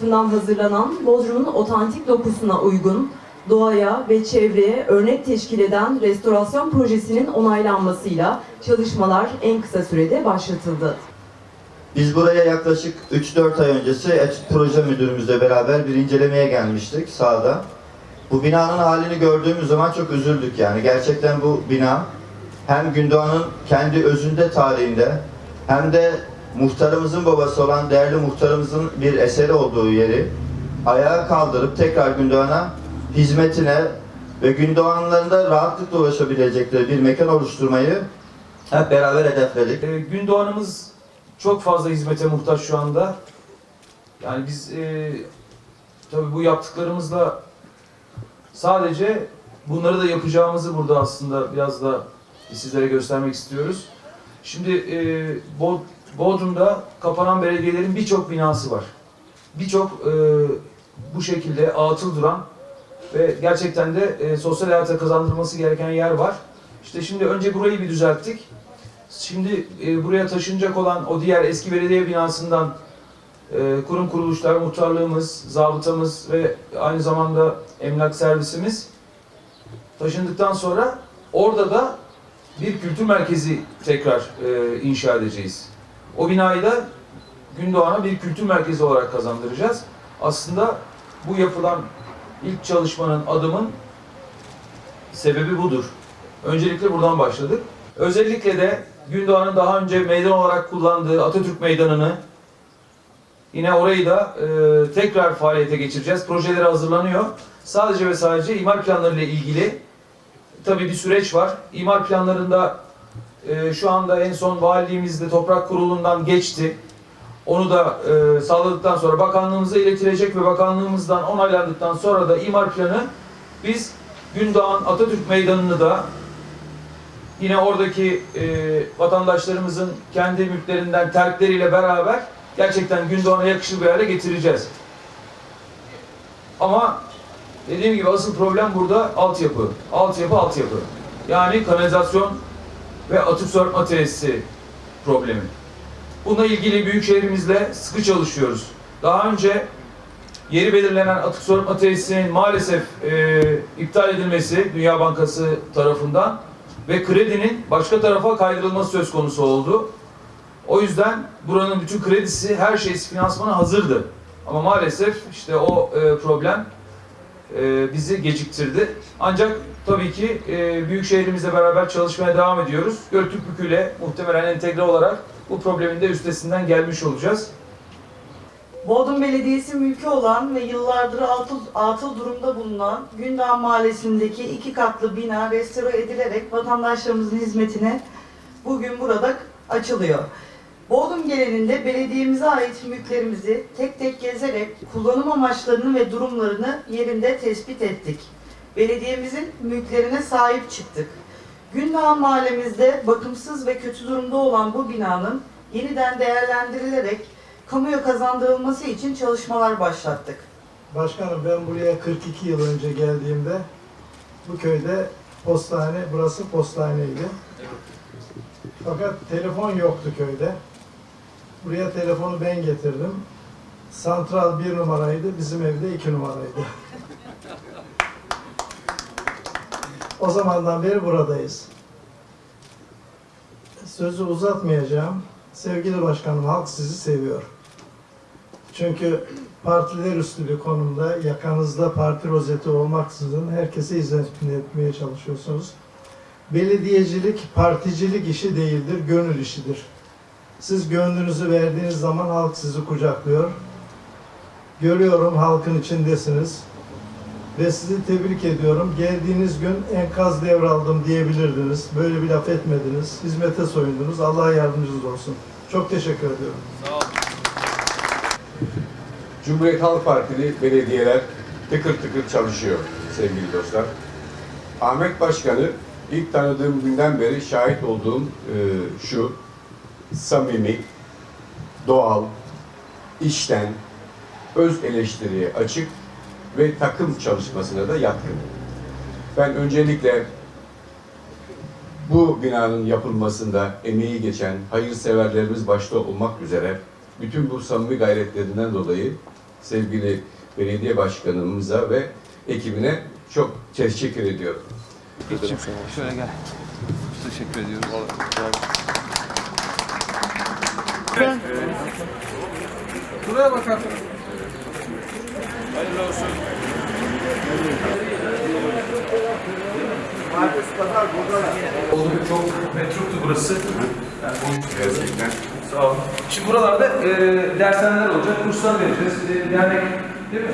tarafından hazırlanan Bodrum'un otantik dokusuna uygun, doğaya ve çevreye örnek teşkil eden restorasyon projesinin onaylanmasıyla çalışmalar en kısa sürede başlatıldı. Biz buraya yaklaşık 3-4 ay öncesi etüt proje müdürümüzle beraber bir incelemeye gelmiştik sahada. Bu binanın halini gördüğümüz zaman çok üzüldük yani. Gerçekten bu bina hem Gündoğan'ın kendi özünde tarihinde hem de muhtarımızın babası olan değerli muhtarımızın bir eseri olduğu yeri ayağa kaldırıp tekrar Gündoğan'a hizmetine ve Gündoğanlıların da rahatlıkla ulaşabilecekleri bir mekan oluşturmayı hep beraber hedefledik. E, Gündoğan'ımız çok fazla hizmete muhtaç şu anda. Yani biz e, tabii bu yaptıklarımızla sadece bunları da yapacağımızı burada aslında biraz da sizlere göstermek istiyoruz. Şimdi e, Bod- Bodrum'da kapanan belediyelerin birçok binası var. Birçok e, bu şekilde atıl duran ve gerçekten de e, sosyal hayata kazandırması gereken yer var. İşte şimdi önce burayı bir düzelttik. Şimdi e, buraya taşınacak olan o diğer eski belediye binasından e, kurum kuruluşlar, muhtarlığımız, zabıtamız ve aynı zamanda emlak servisimiz taşındıktan sonra orada da bir kültür merkezi tekrar e, inşa edeceğiz. O binayı da Gündoğan'a bir kültür merkezi olarak kazandıracağız. Aslında bu yapılan ilk çalışmanın, adımın sebebi budur. Öncelikle buradan başladık. Özellikle de Gündoğan'ın daha önce meydan olarak kullandığı Atatürk Meydanı'nı yine orayı da e, tekrar faaliyete geçireceğiz. Projeleri hazırlanıyor. Sadece ve sadece imar planları ile ilgili tabii bir süreç var. İmar planlarında e, şu anda en son valiliğimizde toprak kurulundan geçti. Onu da e, sağladıktan sonra bakanlığımıza iletilecek ve bakanlığımızdan onaylandıktan sonra da imar planı biz Gündoğan Atatürk Meydanı'nı da yine oradaki e, vatandaşlarımızın kendi mülklerinden terkleriyle beraber gerçekten Gündoğan'a yakışır bir hale getireceğiz. Ama dediğim gibi asıl problem burada altyapı. Altyapı, altyapı. Yani kanalizasyon ve su arıtma tesisi problemi. Bununla ilgili büyük şehrimizle sıkı çalışıyoruz. Daha önce yeri belirlenen atık su arıtma tesisinin maalesef e, iptal edilmesi Dünya Bankası tarafından ve kredinin başka tarafa kaydırılması söz konusu oldu. O yüzden buranın bütün kredisi, her şeysi, finansmanı hazırdı. Ama maalesef işte o e, problem e, bizi geciktirdi. Ancak tabii ki e, büyük şehrimizle beraber çalışmaya devam ediyoruz. Göltürk muhtemelen entegre olarak bu problemin de üstesinden gelmiş olacağız. Bodrum Belediyesi mülkü olan ve yıllardır atıl, atıl durumda bulunan Gündağ Mahallesi'ndeki iki katlı bina restore edilerek vatandaşlarımızın hizmetine bugün burada açılıyor. Bodrum genelinde belediyemize ait mülklerimizi tek tek gezerek kullanım amaçlarını ve durumlarını yerinde tespit ettik. Belediyemizin mülklerine sahip çıktık. Gündağ mahallemizde bakımsız ve kötü durumda olan bu binanın yeniden değerlendirilerek kamuya kazandırılması için çalışmalar başlattık. Başkanım ben buraya 42 yıl önce geldiğimde bu köyde postane, burası postaneydi. Fakat telefon yoktu köyde. Buraya telefonu ben getirdim. Santral bir numaraydı, bizim evde iki numaraydı. o zamandan beri buradayız. Sözü uzatmayacağım. Sevgili başkanım, halk sizi seviyor. Çünkü partiler üstü bir konumda yakanızda parti rozeti olmaksızın herkese hizmet etmeye çalışıyorsunuz. Belediyecilik particilik işi değildir, gönül işidir. Siz gönlünüzü verdiğiniz zaman halk sizi kucaklıyor. Görüyorum halkın içindesiniz. Ve sizi tebrik ediyorum. Geldiğiniz gün enkaz devraldım diyebilirdiniz. Böyle bir laf etmediniz. Hizmete soyundunuz. Allah yardımcınız olsun. Çok teşekkür ediyorum. Cumhuriyet Halk Partili belediyeler tıkır tıkır çalışıyor sevgili dostlar. Ahmet Başkan'ı ilk tanıdığım günden beri şahit olduğum e, şu samimi, doğal, işten, öz eleştiriye açık ve takım çalışmasına da yatkın. Ben öncelikle bu binanın yapılmasında emeği geçen hayırseverlerimiz başta olmak üzere bütün bu samimi gayretlerinden dolayı sevgili belediye başkanımıza ve ekibine çok teşekkür ediyorum. Şöyle gel. Teşekkür ediyoruz. Buraya bakar. Hayırlı olsun. Oldu çok metruktu burası. Yani gerçekten. Sağ olun. Şimdi buralarda e, dershaneler olacak, kurslar vereceğiz. E, dernek değil mi?